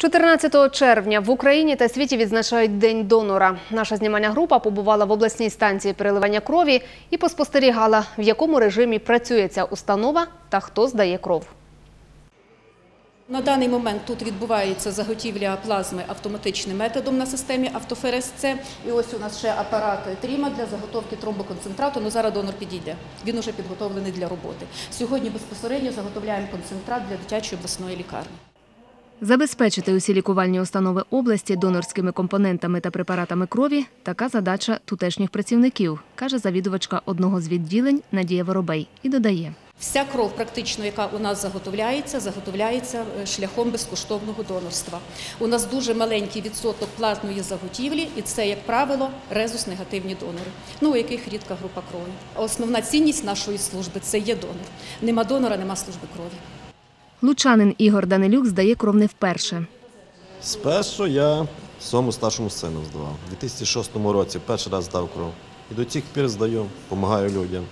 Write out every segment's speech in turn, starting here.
14 червня в Україні та світі відзначають День донора. Наша знімальна група побувала в обласній станції переливання крові і поспостерігала, в якому режимі працює ця установа та хто здає кров. На даний момент тут відбувається заготівля плазми автоматичним методом на системі автоферез-С. І ось у нас ще апарат Тріма для заготовки тромбоконцентрату. Ну зараз донор підійде. Він уже підготовлений для роботи. Сьогодні безпосередньо заготовляємо концентрат для дитячої обласної лікарні. Забезпечити усі лікувальні установи області донорськими компонентами та препаратами крові – така задача тутешніх працівників, каже завідувачка одного з відділень Надія Воробей. І додає. Вся кров, практично, яка у нас заготовляється, заготовляється е, шляхом безкоштовного донорства. У нас дуже маленький відсоток платної заготівлі, і це, як правило, резус-негативні донори, ну у яких рідка група крові. Основна цінність нашої служби це є донор. Нема донора, нема служби крові. Лучанин Ігор Данилюк здає кров не вперше. Спершу я своєму старшому сину здавав. У 2006 році перший раз здав кров. І до цих пір здаю, допомагаю людям,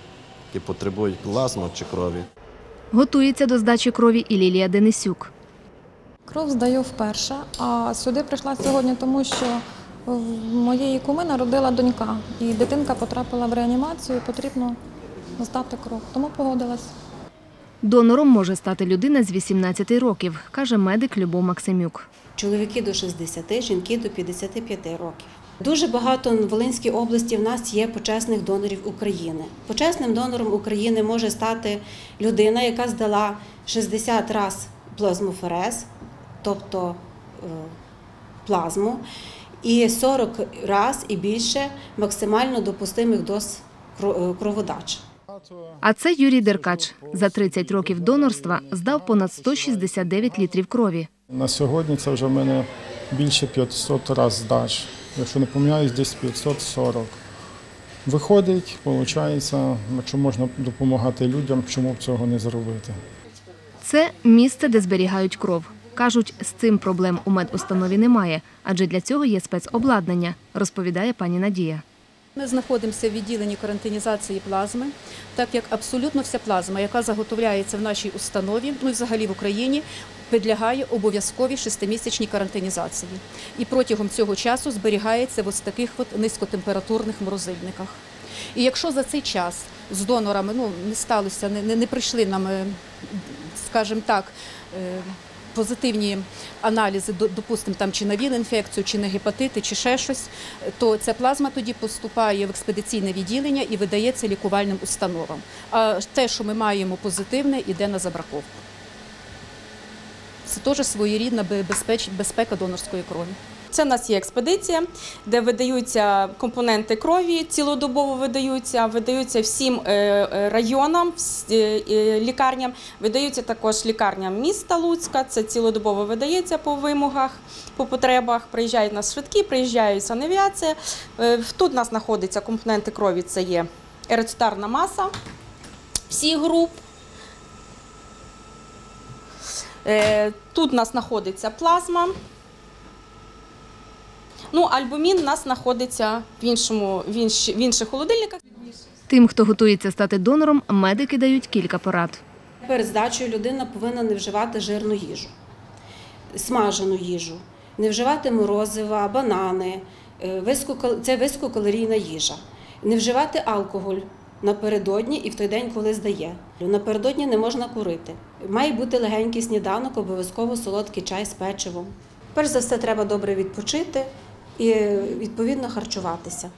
які потребують плазму чи крові. Готується до здачі крові і Лілія Денисюк. Кров здаю вперше, а сюди прийшла сьогодні, тому що в моєї куми народила донька, і дитинка потрапила в реанімацію, і потрібно здати кров. Тому погодилась. Донором може стати людина з 18 років, каже медик Любов Максимюк. чоловіки до 60, жінки до 55 років. Дуже багато в Волинській області в нас є почесних донорів України. Почесним донором України може стати людина, яка здала 60 раз плазмоферез, тобто е, плазму, і 40 раз і більше максимально допустимих доз е, кроводач. А це Юрій Деркач. За 30 років донорства здав понад 169 літрів крові. На сьогодні це вже в мене більше 500 раз здач. Якщо не помиляюсь, десь 540. Виходить, виходить, якщо можна допомагати людям, чому б цього не зробити. Це місце, де зберігають кров. Кажуть, з цим проблем у медустанові немає, адже для цього є спецобладнання, розповідає пані Надія. Ми знаходимося в відділенні карантинізації плазми, так як абсолютно вся плазма, яка заготовляється в нашій установі, ну і взагалі в Україні, підлягає обов'язковій шестимісячній карантинізації. І протягом цього часу зберігається в ось таких от низькотемпературних морозильниках. І якщо за цей час з донорами ну, не сталося, не, не, не прийшли нам, е, скажімо так, е, позитивні аналізи, допустимо, чи на ВІЛ-інфекцію, чи на гепатити, чи ще щось, то ця плазма тоді поступає в експедиційне відділення і видається лікувальним установам. А те, що ми маємо позитивне, йде на забраковку. Це теж своєрідна безпека донорської крові. Це в нас є експедиція, де видаються компоненти крові, цілодобово видаються, видаються всім е, е, районам, е, лікарням, видаються також лікарням міста Луцька. Це цілодобово видається по вимогах, по потребах. Приїжджають нас швидкі, приїжджають санавіація. Тут у нас знаходяться компоненти крові. Це є ерицитарна маса всіх груп. Тут у нас знаходиться плазма. Ну, альбумін у нас знаходиться в іншому в, інші, в інших холодильниках. Тим, хто готується стати донором, медики дають кілька порад. Перед здачею людина повинна не вживати жирну їжу, смажену їжу, не вживати морозива, банани, е, це висококалорійна їжа, не вживати алкоголь напередодні і в той день, коли здає. Напередодні не можна курити. Має бути легенький сніданок, обов'язково солодкий чай з печивом. Перш за все, треба добре відпочити і відповідно харчуватися.